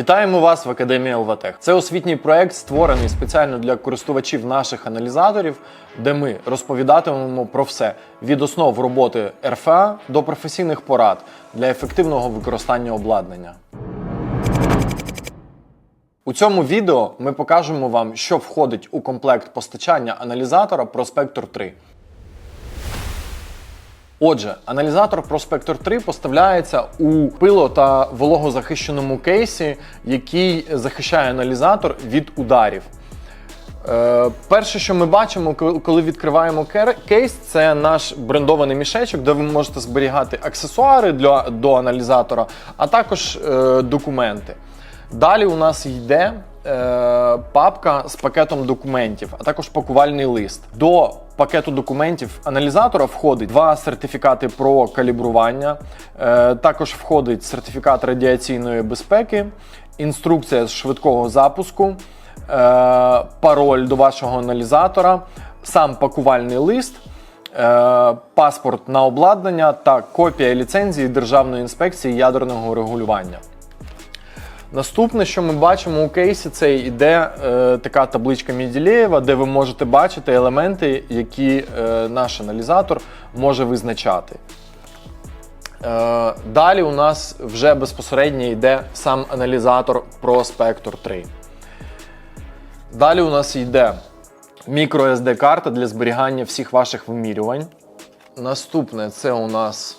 Вітаємо вас в Академії ЛВТЕХ. Це освітній проект, створений спеціально для користувачів наших аналізаторів, де ми розповідатимемо про все від основ роботи РФА до професійних порад для ефективного використання обладнання. У цьому відео ми покажемо вам, що входить у комплект постачання аналізатора Prospector 3. Отже, аналізатор Prospector 3 поставляється у пило та вологозахищеному кейсі, який захищає аналізатор від ударів. Е, перше, що ми бачимо, коли- відкриваємо кейс, це наш брендований мішечок, де ви можете зберігати аксесуари для, до аналізатора, а також е, документи. Далі у нас йде е, папка з пакетом документів, а також пакувальний лист. До пакету документів аналізатора входить два сертифікати про калібрування, е, також входить сертифікат радіаційної безпеки, інструкція з швидкого запуску, е, пароль до вашого аналізатора, сам пакувальний лист. Паспорт на обладнання та копія ліцензії Державної інспекції ядерного регулювання. Наступне, що ми бачимо у кейсі, це йде е, така табличка Міділєєва, де ви можете бачити елементи, які е, наш аналізатор може визначати. Е, далі у нас вже безпосередньо йде сам аналізатор Prospector 3. Далі у нас йде microSD карта для зберігання всіх ваших вимірювань. Наступне це у нас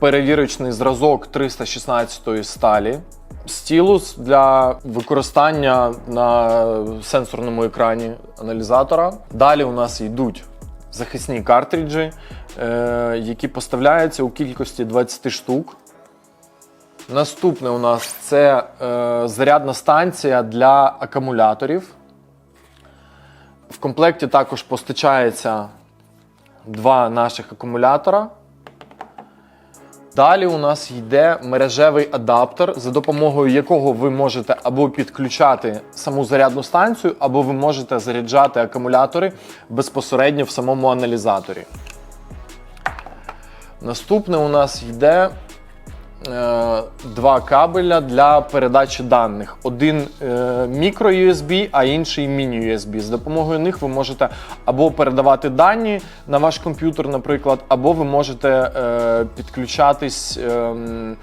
перевірочний зразок 316 сталі. Стілус для використання на сенсорному екрані аналізатора. Далі у нас йдуть захисні картриджі, е, які поставляються у кількості 20 штук. Наступне у нас це е, зарядна станція для акумуляторів. В комплекті також постачається два наших акумулятора. Далі у нас йде мережевий адаптер, за допомогою якого ви можете або підключати саму зарядну станцію, або ви можете заряджати акумулятори безпосередньо в самому аналізаторі. Наступне у нас йде два кабеля для передачі даних. Один е, мікро USB, а інший міні USB. З допомогою них ви можете або передавати дані на ваш комп'ютер, наприклад, або ви можете е, підключатись. ем,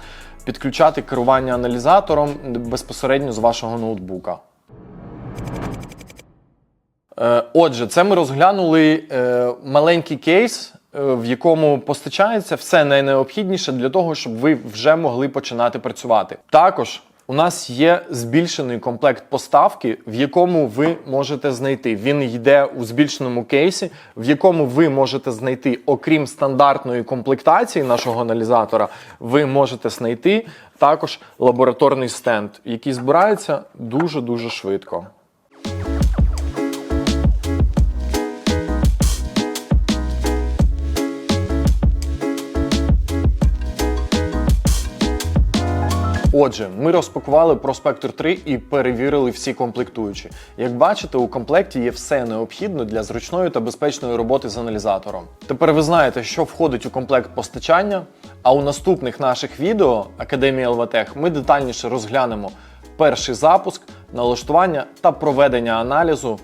Підключати керування аналізатором безпосередньо з вашого ноутбука. Е, Отже, це ми розглянули е, маленький кейс, е, в якому постачається все найнеобхідніше для того, щоб ви вже могли починати працювати. Також у нас є збільшений комплект поставки, в якому ви можете знайти. Він йде у збільшеному кейсі, в якому ви можете знайти, окрім стандартної комплектації нашого аналізатора, ви можете знайти також лабораторний стенд, який збирається дуже дуже швидко. Отже, ми розпакували Prospector 3 і перевірили всі комплектуючі. Як бачите, у комплекті є все необхідне для зручної та безпечної роботи з аналізатором. Тепер ви знаєте, що входить у комплект постачання. А у наступних наших відео Академія ЛВТЕХ ми детальніше розглянемо перший запуск, налаштування та проведення аналізу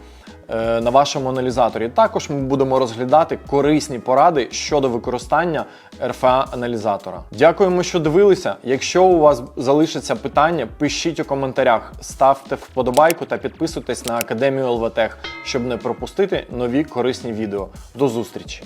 на вашому аналізаторі. Також ми будемо розглядати корисні поради щодо використання РФА аналізатора. Дякуємо, що дивилися. Якщо у вас залишаться питання, пишіть у коментарях, ставте вподобайку та підписуйтесь на Академію ЛВТЕХ, щоб не пропустити нові корисні відео. До зустрічі!